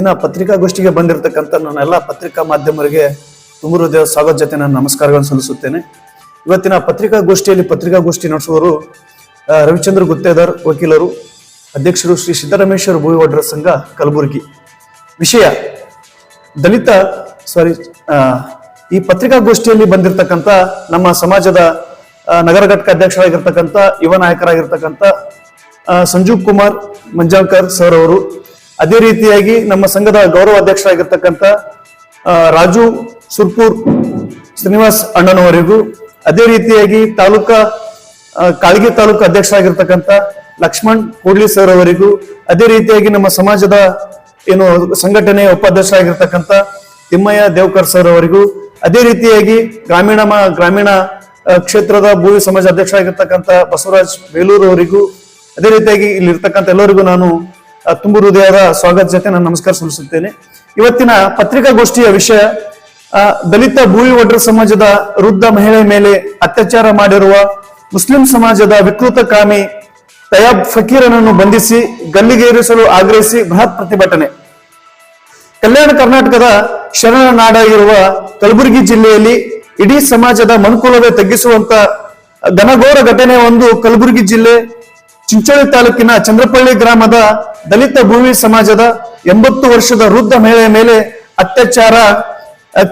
ಇವತ್ತಿನ ಪತ್ರಿಕಾಗೋಷ್ಠಿಗೆ ಬಂದಿರತಕ್ಕಂಥ ನಾನೆಲ್ಲ ಪತ್ರಿಕಾ ಮಾಧ್ಯಮರಿಗೆ ತುಂಬು ದೇವ ಸ್ವಾಗತ ಜೊತೆ ನಾನು ನಮಸ್ಕಾರಗಳನ್ನು ಸಲ್ಲಿಸುತ್ತೇನೆ. ಇವತ್ತಿನ ಪತ್ರಿಕಾಗೋಷ್ಠಿಯಲ್ಲಿ ಪತ್ರಿಕಾಗೋಷ್ಠಿ ನಡೆಸುವವರು ಆ, ರವಿಚಂದ್ರ ಗುತ್ತೇದಾರ್ ವಕೀಲರು ಅಧ್ಯಕ್ಷರು ಶ್ರೀ ಸಿದ್ದರಾಮೇಶ್ವರ ಭೂವಿವಾಡ್ರ ಸಂಘ ಕಲಬುರಗಿ. ವಿಷಯ ದಲಿತ ಸಾರಿ ಈ ಪತ್ರಿಕಾಗೋಷ್ಠಿಯಲ್ಲಿ ಬಂದಿರತಕ್ಕಂಥ ನಮ್ಮ ಸಮಾಜದ ನಗರ ಘಟಕ ಅಧ್ಯಕ್ಷರಾಗಿರ್ತಕ್ಕಂಥ ಯುವ ನಾಯಕರಾಗಿರ್ತಕ್ಕಂಥ ಸಂಜೀವ್ ಕುಮಾರ್ ಮಂಜಾಂಕರ್ ಸರ್ ಅವರು ಅದೇ ರೀತಿಯಾಗಿ ನಮ್ಮ ಸಂಘದ ಗೌರವ ಅಧ್ಯಕ್ಷರಾಗಿರ್ತಕ್ಕಂಥ ರಾಜು ಸುರ್ಪೂರ್ ಶ್ರೀನಿವಾಸ್ ಅಣ್ಣನವರಿಗೂ, ಅದೇ ರೀತಿಯಾಗಿ ತಾಲೂಕಾ ಕಾಳಗಿ ತಾಲೂಕು ಅಧ್ಯಕ್ಷರಾಗಿರ್ತಕ್ಕಂಥ ಲಕ್ಷ್ಮಣ್ ಕೂಡ್ಲಿ ಸರ್ ಅವರಿಗೂ ಅದೇ ರೀತಿಯಾಗಿ ನಮ್ಮ ಸಮಾಜದ ಏನು ಸಂಘಟನೆಯ ಉಪಾಧ್ಯಕ್ಷರಾಗಿರ್ತಕ್ಕಂಥ ತಿಮ್ಮಯ್ಯ ದೇವ್ಕರ್ ಸರ್ ಅವರಿಗೂ ಅದೇ ರೀತಿಯಾಗಿ ಗ್ರಾಮೀಣ ಗ್ರಾಮೀಣ ಕ್ಷೇತ್ರದ ಭೂವಿ ಸಮಾಜ ಅಧ್ಯಕ್ಷರಾಗಿರ್ತಕ್ಕಂಥ ಬಸವರಾಜ್ ಬೇಲೂರು ಅವರಿಗೂ ಅದೇ ರೀತಿಯಾಗಿ ಇಲ್ಲಿರ್ತಕ್ಕಂಥ ಎಲ್ಲರಿಗೂ ನಾನು ತುಂಬು ಹೃದಯದ ಸ್ವಾಗತ ಜೊತೆ ನಾನು ನಮಸ್ಕಾರ ಸಲ್ಲಿಸುತ್ತೇನೆ. ಇವತ್ತಿನ ಪತ್ರಿಕಾಗೋಷ್ಠಿಯ ವಿಷಯ ದಲಿತ ಭೂಮಿ ಒಡ್ರ ಸಮಾಜದ ವೃದ್ಧ ಮಹಿಳೆ ಮೇಲೆ ಅತ್ಯಾಚಾರ ಮಾಡಿರುವ ಮುಸ್ಲಿಂ ಸಮಾಜದ ವಿಕೃತ ಕಾಮಿ ತಯಾಬ್ ಫಕೀರನನ್ನು ಬಂಧಿಸಿ ಗಲ್ಲಿಗೇರಿಸಲು ಆಗ್ರಹಿಸಿ ಬೃಹತ್ ಪ್ರತಿಭಟನೆ. ಕಲ್ಯಾಣ ಕರ್ನಾಟಕದ ಶರಣ ನಾಡಾಗಿರುವ ಕಲಬುರಗಿ ಜಿಲ್ಲೆಯಲ್ಲಿ ಇಡೀ ಸಮಾಜದ ಮನುಕುಲವೇ ತಗ್ಗಿಸುವಂತ ಘನಘೋರ ಘಟನೆ ಒಂದು ಕಲಬುರಗಿ ಜಿಲ್ಲೆ ಚಿಂಚೋಳಿ ತಾಲೂಕಿನ ಚಂದ್ರಪಳ್ಳಿ ಗ್ರಾಮದ ದಲಿತ ಭೂಮಿ ಸಮಾಜದ ಎಂಬತ್ತು ವರ್ಷದ ವೃದ್ಧ ಮಹಿಳೆಯ ಮೇಲೆ ಅತ್ಯಾಚಾರ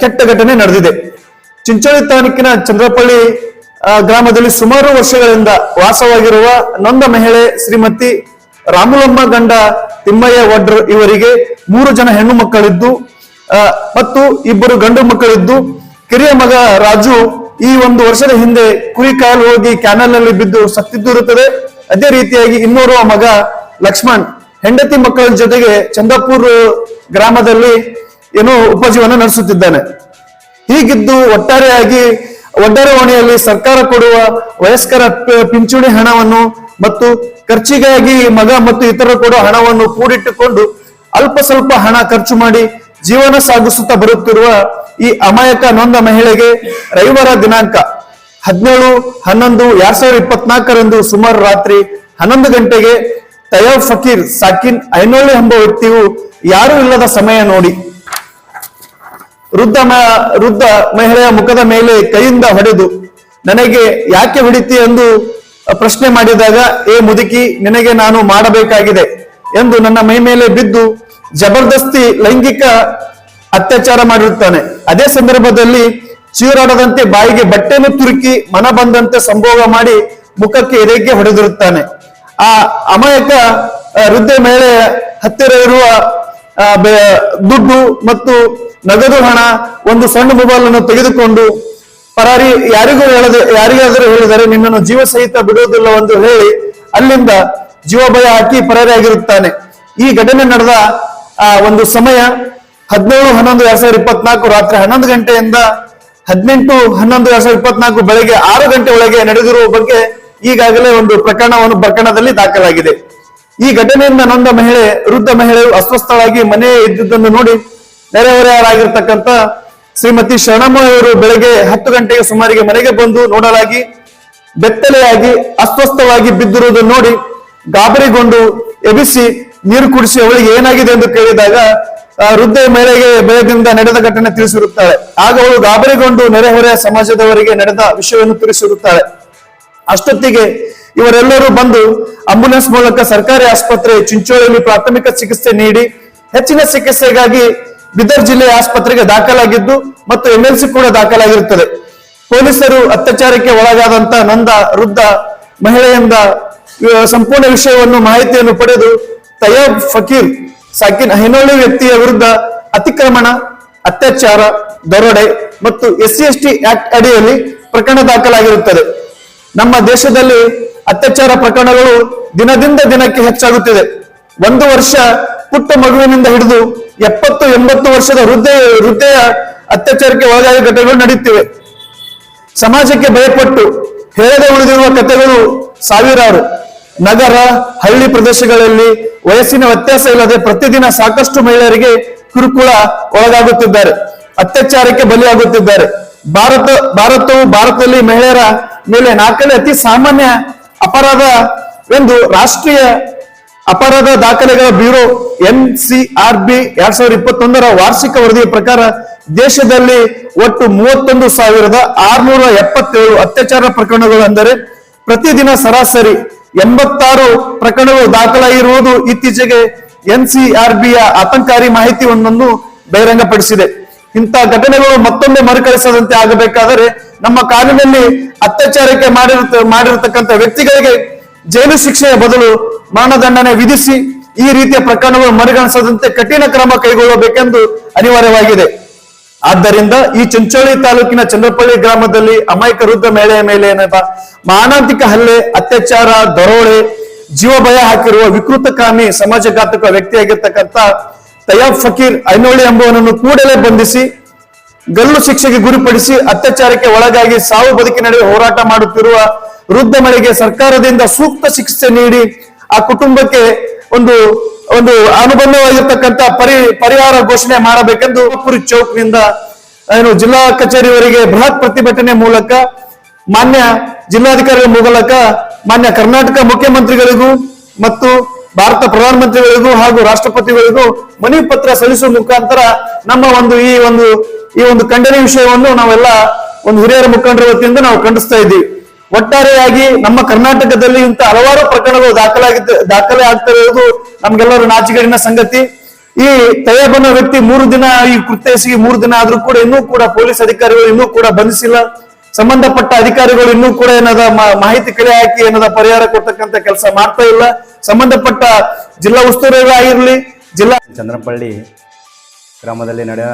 ಕೆಟ್ಟ ಘಟನೆ ನಡೆದಿದೆ. ಚಿಂಚೋಳಿ ತಾಲೂಕಿನ ಚಂದ್ರಪಳ್ಳಿ ಗ್ರಾಮದಲ್ಲಿ ಸುಮಾರು ವರ್ಷಗಳಿಂದ ವಾಸವಾಗಿರುವ ನೊಂದ ಮಹಿಳೆ ಶ್ರೀಮತಿ ರಾಮುಲಮ್ಮ ಗಂಡ ತಿಮ್ಮಯ್ಯ ವಡ್ರ್ ಇವರಿಗೆ ಮೂರು ಜನ ಹೆಣ್ಣು ಮಕ್ಕಳಿದ್ದು ಮತ್ತು ಇಬ್ಬರು ಗಂಡು ಮಕ್ಕಳಿದ್ದು. ಕಿರಿಯ ಮಗ ರಾಜು ಈ ಒಂದು ವರ್ಷದ ಹಿಂದೆ ಕುರಿ ಕಾಲು ಹೋಗಿ ಕ್ಯಾನಲ್ನಲ್ಲಿ ಬಿದ್ದು ಸತ್ತಿದ್ದಿರುತ್ತದೆ ಅದೇ ರೀತಿಯಾಗಿ ಇನ್ನೋರ್ವ ಮಗ ಲಕ್ಷ್ಮಣ್, ಹೆಂಡತಿ ಮಕ್ಕಳ ಜೊತೆಗೆ ಚಂದಪುರ್ ಗ್ರಾಮದಲ್ಲಿ ಏನೋ ಉಪಜೀವನ ನಡೆಸುತ್ತಿದ್ದಾನೆ. ಹೀಗಿದ್ದು ಒಟ್ಟಾರೆಯಾಗಿ ಒಡ್ಡರೆ ಓಣಿಯಲ್ಲಿ ಸರ್ಕಾರ ಕೊಡುವ ವಯಸ್ಕರ ಪಿಂಚಣಿ ಹಣವನ್ನು ಮತ್ತು ಖರ್ಚಿಗಾಗಿ ಮಗ ಮತ್ತು ಇತರ ಕೊಡುವ ಹಣವನ್ನು ಕೂಡಿಟ್ಟುಕೊಂಡು ಅಲ್ಪ ಸ್ವಲ್ಪ ಹಣ ಖರ್ಚು ಮಾಡಿ ಜೀವನ ಸಾಗಿಸುತ್ತಾ ಬರುತ್ತಿರುವ ಈ ಅಮಾಯಕ ನೊಂದ ಮಹಿಳೆಗೆ ರವಿವಾರ ದಿನಾಂಕ. ಹದಿನೇಳು, ಹನ್ನೊಂದು, ಎರಡ್ ಸಾವಿರದ ಇಪ್ಪತ್ನಾಲ್ಕರಂದು ಸುಮಾರು ರಾತ್ರಿ ಹನ್ನೊಂದು ಗಂಟೆಗೆ ತಯಾಬ್ ಫಕೀರ್, ಸಾಕಿನ್ ಐನೋಳು ಎಂಬ ವ್ಯಕ್ತಿಯು ಯಾರೂ ಇಲ್ಲದ ಸಮಯ ನೋಡಿ. ವೃದ್ಧ ವೃದ್ಧ ಮಹಿಳೆಯ ಮುಖದ ಮೇಲೆ ಕೈಯಿಂದ ಹೊಡೆದು, ನನಗೆ ಯಾಕೆ ಹೊಡಿತಿ? ಎಂದು ಪ್ರಶ್ನೆ ಮಾಡಿದಾಗ, ಏ ಮುದುಕಿ, ನಿನಗೆ ನಾನು ಮಾಡಬೇಕಾಗಿದೆ ಎಂದು ನನ್ನ ಮೈ ಮೇಲೆ ಬಿದ್ದು ಜಬರ್ದಸ್ತಿ ಲೈಂಗಿಕ ಅತ್ಯಾಚಾರ ಮಾಡಿರುತ್ತಾನೆ. ಅದೇ ಸಂದರ್ಭದಲ್ಲಿ ಚೀರಾಡದಂತೆ ಬಾಯಿಗೆ ಬಟ್ಟೆಯನ್ನು ತುರುಕಿ ಮನ ಬಂದಂತೆ ಸಂಭೋಗ ಮಾಡಿ ಮುಖಕ್ಕೆ ಎದೆಗೆ ಹೊಡೆದಿರುತ್ತಾನೆ. ಆ ಅಮಾಯಕ ವೃದ್ಧೆ ಮೇಲೆ ಹತ್ತಿರ ಇರುವ ದುಡ್ಡು ಮತ್ತು ನಗದು ಹಣ ಒಂದು ಸಣ್ಣ ಮೊಬೈಲ್ ಅನ್ನು ತೆಗೆದುಕೊಂಡು ಪರಾರಿ ಯಾರಿಗೂ ಹೇಳದೆ, ಯಾರಿಗಾದರೂ ಹೇಳಿದರೆ ನಿನ್ನನ್ನು ಜೀವ ಸಹಿತ ಬಿಡುವುದಿಲ್ಲ ಎಂದು ಹೇಳಿ ಅಲ್ಲಿಂದ ಜೀವ ಭಯ ಹಾಕಿ ಪರಾರಿಯಾಗಿರುತ್ತಾನೆ. ಈ ಘಟನೆ ನಡೆದ, ಆ, ಒಂದು ಸಮಯ ಹದಿನೇಳು ಹನ್ನೊಂದು ಎರಡ್ ಸಾವಿರದ ಇಪ್ಪತ್ನಾಲ್ಕು ರಾತ್ರಿ ಹನ್ನೊಂದು ಗಂಟೆಯಿಂದ ಹದಿನೆಂಟು, ಹನ್ನೊಂದು, ಎರಡ್ ಸಾವಿರದ ಇಪ್ಪತ್ನಾಲ್ಕು ಬೆಳಗ್ಗೆ ಆರು ಗಂಟೆ ಒಳಗೆ ನಡೆದಿರುವ ಬಗ್ಗೆ ಈಗಾಗಲೇ ಒಂದು ಪ್ರಕರಣವನ್ನು ಪ್ರಕರಣದಲ್ಲಿ ದಾಖಲಾಗಿದೆ. ಈ ಘಟನೆಯಿಂದ ನೊಂದ ಮಹಿಳೆ, ವೃದ್ಧ ಮಹಿಳೆಯು ಅಸ್ವಸ್ಥವಾಗಿ ಮನೆ ಇದ್ದುದನ್ನು ನೋಡಿ ನೆರೆಹೊರೆಯವರಾಗಿರ್ತಕ್ಕಂಥ ಶ್ರೀಮತಿ ಶರಣಮ್ಮ ಅವರು ಬೆಳಗ್ಗೆ ಹತ್ತು ಗಂಟೆಗೆ ಸುಮಾರಿಗೆ ಮನೆಗೆ ಬಂದು ನೋಡಲಾಗಿ, ಬೆತ್ತಲೆಯಾಗಿ, ಅಸ್ವಸ್ಥವಾಗಿ ಬಿದ್ದಿರುವುದನ್ನು ನೋಡಿ ಗಾಬರಿಗೊಂಡು ಎಬಿಸಿ ನೀರು ಕುಡಿಸಿ ಅವಳಿಗೆ ಏನಾಗಿದೆ ಎಂದು ಕೇಳಿದಾಗ ವೃದ್ಧ ಮಹಿಳೆಗೆ ಬೆಳಗಿನಿಂದ ನಡೆದ ಘಟನೆ ತಿಳಿಸಿರುತ್ತಾಳೆ. ಆಗ ಅವಳು ಗಾಬರಿಗೊಂಡು ನೆರೆಹೊರೆಯ ಸಮಾಜದವರಿಗೆ ನಡೆದ ವಿಷಯವನ್ನು ತಿಳಿಸಿರುತ್ತಾಳೆ. ಅಷ್ಟೊತ್ತಿಗೆ ಇವರೆಲ್ಲರೂ ಬಂದು ಆಂಬುಲೆನ್ಸ್ ಮೂಲಕ ಸರ್ಕಾರಿ ಆಸ್ಪತ್ರೆ ಚಿಂಚೋಳಿಯಲ್ಲಿ ಪ್ರಾಥಮಿಕ ಚಿಕಿತ್ಸೆ ನೀಡಿ ಹೆಚ್ಚಿನ ಚಿಕಿತ್ಸೆಗಾಗಿ ಬಿದರ್ ಜಿಲ್ಲೆಯ ಆಸ್ಪತ್ರೆಗೆ ದಾಖಲಾಗಿದ್ದು ಮತ್ತು ಎಂಎಲ್ಸಿ ಕೂಡ ದಾಖಲಾಗಿರುತ್ತದೆ. ಪೊಲೀಸರು ಅತ್ಯಾಚಾರಕ್ಕೆ ಒಳಗಾದಂತ ನಂದ ವೃದ್ಧ ಮಹಿಳೆಯಿಂದ ಸಂಪೂರ್ಣ ವಿಷಯವನ್ನು ಮಾಹಿತಿಯನ್ನು ಪಡೆದು ತಯಾಬ್ ಫಕೀರ್ ಸಾಕಿನ್ ಹೈನೋಳಿ ವ್ಯಕ್ತಿಯ ವಿರುದ್ಧ ಅತಿಕ್ರಮಣ, ಅತ್ಯಾಚಾರ, ದರೋಡೆ ಮತ್ತು S C S T act ಅಡಿಯಲ್ಲಿ ಪ್ರಕರಣ ದಾಖಲಾಗಿರುತ್ತದೆ. ನಮ್ಮ ದೇಶದಲ್ಲಿ ಅತ್ಯಾಚಾರ ಪ್ರಕರಣಗಳು ದಿನದಿಂದ ದಿನಕ್ಕೆ ಹೆಚ್ಚಾಗುತ್ತಿದೆ. ಒಂದು ವರ್ಷ ಪುಟ್ಟ ಮಗುವಿನಿಂದ ಹಿಡಿದು ಎಪ್ಪತ್ತು, ಎಂಬತ್ತು ವರ್ಷದ ಹೃದಯ ಹೃದಯ ಅತ್ಯಾಚಾರಕ್ಕೆ ಒಳಗಾದ ಘಟನೆಗಳು ನಡೆಯುತ್ತಿವೆ. ಸಮಾಜಕ್ಕೆ ಭಯಪಟ್ಟು, ಹೇಳದೆ ಉಳಿದಿರುವ ಕಥೆಗಳು ಸಾವಿರಾರು. ನಗರ, ಹಳ್ಳಿ ಪ್ರದೇಶಗಳಲ್ಲಿ ವಯಸ್ಸಿನ ವ್ಯತ್ಯಾಸ ಇಲ್ಲದೆ ಪ್ರತಿದಿನ ಸಾಕಷ್ಟು ಮಹಿಳೆಯರಿಗೆ ಕಿರುಕುಳ ಒಳಗಾಗುತ್ತಿದ್ದಾರೆ, ಅತ್ಯಾಚಾರಕ್ಕೆ ಬಲಿಯಾಗುತ್ತಿದ್ದಾರೆ. ಭಾರತ, ಭಾರತವು ಭಾರತದಲ್ಲಿ ಮಹಿಳೆಯರ ಮೇಲೆ ನಾಲ್ಕನೇ ಅತಿ ಸಾಮಾನ್ಯ ಅಪರಾಧ ಎಂದು ರಾಷ್ಟ್ರೀಯ ಅಪರಾಧ ದಾಖಲೆಗಳ ಬ್ಯೂರೋ ಬಿ ಎರಡ್ ಸಾವಿರದ ಇಪ್ಪತ್ತೊಂದರ ವಾರ್ಷಿಕ ವರದಿಯ ಪ್ರಕಾರ ದೇಶದಲ್ಲಿ ಒಟ್ಟು ಮೂವತ್ತೊಂದು ಸಾವಿರದ ಆರ್ನೂರ ಎಪ್ಪತ್ತೇಳು ಅತ್ಯಾಚಾರ ಪ್ರಕರಣಗಳು ಅಂದರೆ ಪ್ರತಿದಿನ ಸರಾಸರಿ ಎಂಬತ್ತಾರು ಪ್ರಕರಣಗಳು ದಾಖಲಾಗಿರುವುದು ಇತ್ತೀಚೆಗೆ ಎನ್ ಸಿ ಆರ್ ಬಿಯ ಆತಂಕಾರಿ ಮಾಹಿತಿ ಒಂದನ್ನು ಬಹಿರಂಗಪಡಿಸಿದೆ. ಇಂಥ ಘಟನೆಗಳು ಮತ್ತೊಮ್ಮೆ ಮರುಕಳಿಸದಂತೆ ಆಗಬೇಕಾದರೆ ನಮ್ಮ ಕಾನೂನಲ್ಲಿ ಅತ್ಯಾಚಾರಕ್ಕೆ ಮಾಡಿರುತ್ತ ಮಾಡಿರತಕ್ಕಂಥ ವ್ಯಕ್ತಿಗಳಿಗೆ ಜೈಲು ಶಿಕ್ಷೆಯ ಬದಲು ಮರಣದಂಡನೆ ವಿಧಿಸಿ ಈ ರೀತಿಯ ಪ್ರಕರಣಗಳು ಮರುಗಣಿಸದಂತೆ ಕಠಿಣ ಕ್ರಮ ಕೈಗೊಳ್ಳಬೇಕೆಂದು ಅನಿವಾರ್ಯವಾಗಿದೆ. ಆದ್ದರಿಂದ ಈ ಚಿಂಚೋಳಿ ತಾಲೂಕಿನ ಚಂದ್ರಪಳ್ಳಿ ಗ್ರಾಮದಲ್ಲಿ ಅಮಾಯಕ ವೃದ್ಧ ಮಹಿಳೆಯ ಮೇಲೆ ಏನಪ್ಪ ಮಾನಸಿಕ ಹಲ್ಲೆ, ಅತ್ಯಾಚಾರ ದರೋಳೆ ಜೀವ ಭಯ ಹಾಕಿರುವ ವಿಕೃತಕಾಮಿ ಸಮಾಜಘಾತಕ ವ್ಯಕ್ತಿಯಾಗಿರ್ತಕ್ಕಂಥ ತಯಾಬ್ ಫಕೀರ್ ಐನೋಳಿ ಎಂಬುವನನ್ನು ಕೂಡಲೇ ಬಂಧಿಸಿ, ಗಲ್ಲು ಶಿಕ್ಷೆಗೆ ಗುರಿಪಡಿಸಿ, ಅತ್ಯಾಚಾರಕ್ಕೆ ಒಳಗಾಗಿ ಸಾವು ಬದುಕಿ ನಡುವೆ ಹೋರಾಟ ಮಾಡುತ್ತಿರುವ ವೃದ್ಧ ಮಳೆಗೆ ಸರ್ಕಾರದಿಂದ ಸೂಕ್ತ ಶಿಕ್ಷೆ ನೀಡಿ ಆ ಕುಟುಂಬಕ್ಕೆ ಒಂದು ಒಂದು ಅನುಬಂಧವಾಗಿರ್ತಕ್ಕಂಥ ಪರಿ, ಪರಿಹಾರ ಘೋಷಣೆ ಮಾಡಬೇಕೆಂದು ಪುರಿ ಚೌಕ್ನಿಂದ, ಏನು, ಜಿಲ್ಲಾ ಕಚೇರಿವರೆಗೆ ಬೃಹತ್ ಪ್ರತಿಭಟನೆ ಮೂಲಕ, ಮಾನ್ಯ ಜಿಲ್ಲಾಧಿಕಾರಿಗಳ ಮೂಲಕ, ಮಾನ್ಯ ಕರ್ನಾಟಕ ಮುಖ್ಯಮಂತ್ರಿಗಳಿಗೂ ಮತ್ತು ಭಾರತ ಪ್ರಧಾನಮಂತ್ರಿಗಳಿಗೂ ಹಾಗೂ ರಾಷ್ಟ್ರಪತಿಗಳಿಗೂ ಮನವಿ ಪತ್ರ ಸಲ್ಲಿಸುವ ಮುಖಾಂತರ ನಮ್ಮ ಒಂದು ಈ ಒಂದು ಈ ಒಂದು ಖಂಡನೆ ವಿಷಯವನ್ನು ನಾವೆಲ್ಲ ಒಂದು ಹಿರಿಯರ ಮುಖಂಡರ ವತಿಯಿಂದ ನಾವು ಖಂಡಿಸ್ತಾ ಇದ್ದೀವಿ. ಒಟ್ಟಾರೆಯಾಗಿ ನಮ್ಮ ಕರ್ನಾಟಕದಲ್ಲಿ ಇಂಥ ಹಲವಾರು ಪ್ರಕರಣಗಳು ದಾಖಲಾಗಿದ್ದ, ದಾಖಲೆ ಆಗ್ತಾ ಇರೋದು ನಮ್ಗೆಲ್ಲರೂ ನಾಚಿಕೆಗಿನ ಸಂಗತಿ. ಈ ತಯಬನ ವ್ಯಕ್ತಿ ಮೂರು ದಿನ, ಈ ಕೃತ್ಯಸಿಗೆ ಮೂರು ದಿನ ಆದ್ರೂ ಕೂಡ ಇನ್ನೂ ಕೂಡ ಪೊಲೀಸ್ ಅಧಿಕಾರಿಗಳು ಇನ್ನೂ ಕೂಡ ಬಂಧಿಸಿಲ್ಲ. ಸಂಬಂಧಪಟ್ಟ ಅಧಿಕಾರಿಗಳು ಇನ್ನೂ ಕೂಡ ಏನದ ಮಾಹಿತಿ ಕಲೆ ಹಾಕಿ ಏನದ ಪರಿಹಾರ ಕೊಡ್ತಕ್ಕಂತ ಕೆಲಸ ಮಾಡ್ತಾ ಇಲ್ಲ. ಸಂಬಂಧಪಟ್ಟ ಜಿಲ್ಲಾ ಉಸ್ತುವಾರಿಗಳಾಗಿರ್ಲಿ ಜಿಲ್ಲಾ ಚಂದ್ರಪಳ್ಳಿ ಗ್ರಾಮದಲ್ಲಿ ನಡೆದ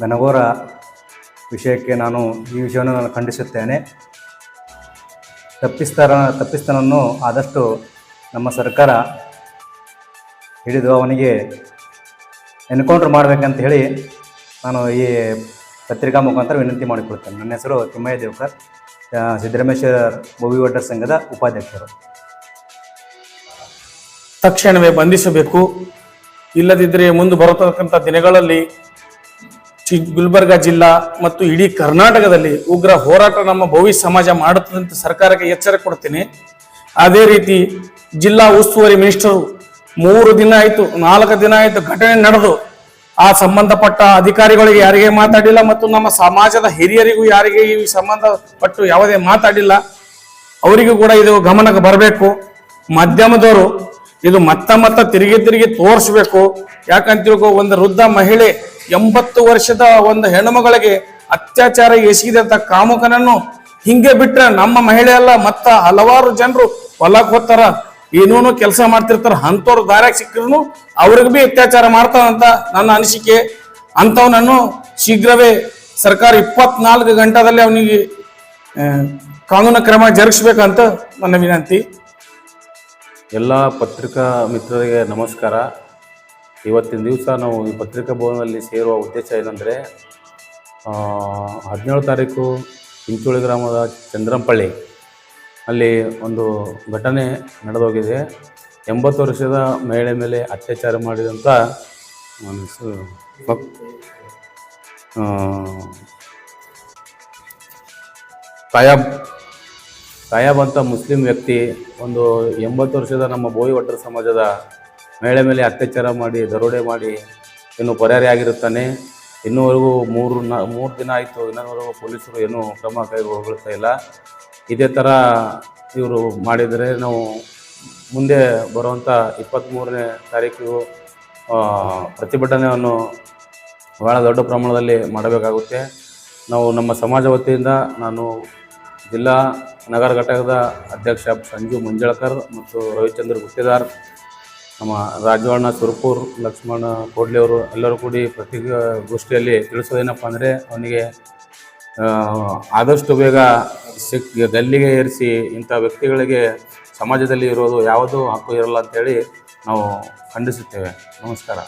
ನನಗೋರ ವಿಷಯಕ್ಕೆ ನಾನು ಈ ವಿಷಯವನ್ನು ನಾನು ಖಂಡಿಸುತ್ತೇನೆ. ತಪ್ಪಿಸ್ತಾರ ತಪ್ಪಿಸ್ತನನ್ನು ಆದಷ್ಟು ನಮ್ಮ ಸರ್ಕಾರ ಹಿಡಿದು ಅವನಿಗೆ ಎನ್ಕೌಂಟ್ರ್ ಮಾಡಬೇಕಂತ ಹೇಳಿ ನಾನು ಈ ಪತ್ರಿಕಾ ಮುಖಾಂತರ ವಿನಂತಿ ಮಾಡಿಕೊಳ್ತೇನೆ. ನನ್ನ ಹೆಸರು ತಿಮ್ಮಯ್ಯ ದೇವ್ಕರ್ ಸಿದ್ದರಾಮೇಶ್ವರ ಭೋವಿ ವಡ್ಡರ್ ಸಂಘದ ಉಪಾಧ್ಯಕ್ಷರು. ತಕ್ಷಣವೇ ಬಂಧಿಸಬೇಕು. ಇಲ್ಲದಿದ್ದರೆ ಮುಂದೆ ಬರತಕ್ಕಂಥ ದಿನಗಳಲ್ಲಿ ಗುಲ್ಬರ್ಗ ಜಿಲ್ಲಾ ಮತ್ತು ಇಡೀ ಕರ್ನಾಟಕದಲ್ಲಿ ಉಗ್ರ ಹೋರಾಟ ನಮ್ಮ ಭವಿ ಸಮಾಜ ಮಾಡುತ್ತದಂತೆ ಸರ್ಕಾರಕ್ಕೆ ಎಚ್ಚರ ಕೊಡ್ತೀನಿ. ಅದೇ ರೀತಿ ಜಿಲ್ಲಾ ಉಸ್ತುವಾರಿ ಮಿನಿಸ್ಟರು ಮೂರು ದಿನ ಆಯಿತು, ನಾಲ್ಕು ದಿನ ಆಯಿತು ಘಟನೆ ನಡೆದು, ಆ ಸಂಬಂಧಪಟ್ಟ ಅಧಿಕಾರಿಗಳಿಗೆ ಯಾರಿಗೆ ಮಾತಾಡಿಲ್ಲ ಮತ್ತು ನಮ್ಮ ಸಮಾಜದ ಹಿರಿಯರಿಗೂ ಯಾರಿಗೆ ಈ ಸಂಬಂಧಪಟ್ಟು ಯಾವುದೇ ಮಾತಾಡಿಲ್ಲ. ಅವರಿಗೂ ಕೂಡ ಇದು ಗಮನಕ್ಕೆ ಬರಬೇಕು. ಮಾಧ್ಯಮದವರು ಇದು ಮತ್ತ ಮತ್ತ ತಿರುಗಿ ತಿರುಗಿ ತೋರಿಸ್ಬೇಕು. ಯಾಕಂತ ತಿಳ್ಕೊ ಒಂದು ವೃದ್ಧ ಮಹಿಳೆ ಎಂಬತ್ತು ವರ್ಷದ ಒಂದು ಹೆಣ್ಣುಮಗಳಿಗೆ ಅತ್ಯಾಚಾರ ಎಸಗಿದಂತ ಕಾಮುಕನನ್ನು ಹಿಂಗೆ ಬಿಟ್ರೆ ನಮ್ಮ ಮಹಿಳೆ ಅಲ್ಲ, ಮತ್ತ ಹಲವಾರು ಜನರು ಹೊಲಕ್ ಹೋಗ್ತಾರ, ಏನೂನು ಕೆಲಸ ಮಾಡ್ತಿರ್ತಾರ, ಅಂಥವ್ರು ದಾರ್ಯಾಗ ಸಿಕ್ಕಿದ್ರು ಅವ್ರಿಗೆ ಬಿ ಅತ್ಯಾಚಾರ ಮಾಡ್ತಾರಂತ ನನ್ನ ಅನಿಸಿಕೆ. ಅಂಥವನನ್ನು ಶೀಘ್ರವೇ ಸರ್ಕಾರ ಇಪ್ಪತ್ನಾಲ್ಕು ಗಂಟೆದಲ್ಲಿ ಅವನಿಗೆ ಕಾನೂನು ಕ್ರಮ ಜರುಗಿಸ್ಬೇಕಂತ ನನ್ನ ವಿನಂತಿ. ಎಲ್ಲ ಪತ್ರಿಕಾ ಮಿತ್ರರಿಗೆ ನಮಸ್ಕಾರ. ಇವತ್ತಿನ ದಿವಸ ನಾವು ಈ ಪತ್ರಿಕಾ ಭವನದಲ್ಲಿ ಸೇರುವ ಉದ್ದೇಶ ಏನಂದರೆ ಹದಿನೇಳು ತಾರೀಕು ಚಿಂಚೋಳಿ ಗ್ರಾಮದ ಚಂದ್ರಂಪಳ್ಳಿ ಅಲ್ಲಿ ಒಂದು ಘಟನೆ ನಡೆದೋಗಿದೆ. ಎಂಬತ್ತು ವರ್ಷದ ಮಹಿಳೆ ಮೇಲೆ ಅತ್ಯಾಚಾರ ಮಾಡಿದಂಥ ತಾಯಾಬ್ ಅಂತ ಮುಸ್ಲಿಂ ವ್ಯಕ್ತಿ ಒಂದು ಎಂಬತ್ತು ವರ್ಷದ ನಮ್ಮ ಬೋಯಿ ಸಮಾಜದ ಮಹಿಳೆ ಮೇಲೆ ಅತ್ಯಾಚಾರ ಮಾಡಿ, ದರೋಡೆ ಮಾಡಿ ಇನ್ನು ಪರಾರಿಯಾಗಿರುತ್ತಾನೆ ಇನ್ನೂವರೆಗೂ ಮೂರು ನ, ಮೂರು ದಿನ ಆಯಿತು, ಇನ್ನೂವರೆಗೂ ಪೊಲೀಸರು ಏನೂ ಕ್ರಮ ಕೈಗೊಳ್ತಾ ಇಲ್ಲ. ಇದೇ ಥರ ಇವರು ಮಾಡಿದರೆ ನಾವು ಮುಂದೆ ಬರುವಂಥ ಇಪ್ಪತ್ತ್ಮೂರನೇ ತಾರೀಕು ಪ್ರತಿಭಟನೆಯನ್ನು ಭಾಳ ದೊಡ್ಡ ಪ್ರಮಾಣದಲ್ಲಿ ಮಾಡಬೇಕಾಗುತ್ತೆ. ನಾವು ನಮ್ಮ ಸಮಾಜ ವತಿಯಿಂದ ನಾನು ಜಿಲ್ಲಾ ನಗರ ಘಟಕದ ಅಧ್ಯಕ್ಷ ಸಂಜು ಮಂಜಳಕರ್ ಮತ್ತು ರವಿಚಂದ್ರ ಗುತ್ತೇದಾರ್, ನಮ್ಮ ರಾಜವಣ್ಣ ಸುರಪೂರ್, ಲಕ್ಷ್ಮಣ ಕೋಡ್ಲಿಯವರು ಎಲ್ಲರೂ ಕೂಡಿ ಪ್ರತಿಗೋಷ್ಠಿಯಲ್ಲಿ ತಿಳಿಸೋದೇನಪ್ಪ ಅಂದರೆ ಅವನಿಗೆ ಆದಷ್ಟು ಬೇಗ ಸಿಕ್ ಗಲ್ಲಿಗೆ ಏರಿಸಿ ಇಂಥ ವ್ಯಕ್ತಿಗಳಿಗೆ ಸಮಾಜದಲ್ಲಿ ಇರೋದು ಯಾವುದೂ ಹಕ್ಕು ಇರಲ್ಲ ಅಂತೇಳಿ ನಾವು ಖಂಡಿಸುತ್ತೇವೆ. ನಮಸ್ಕಾರ.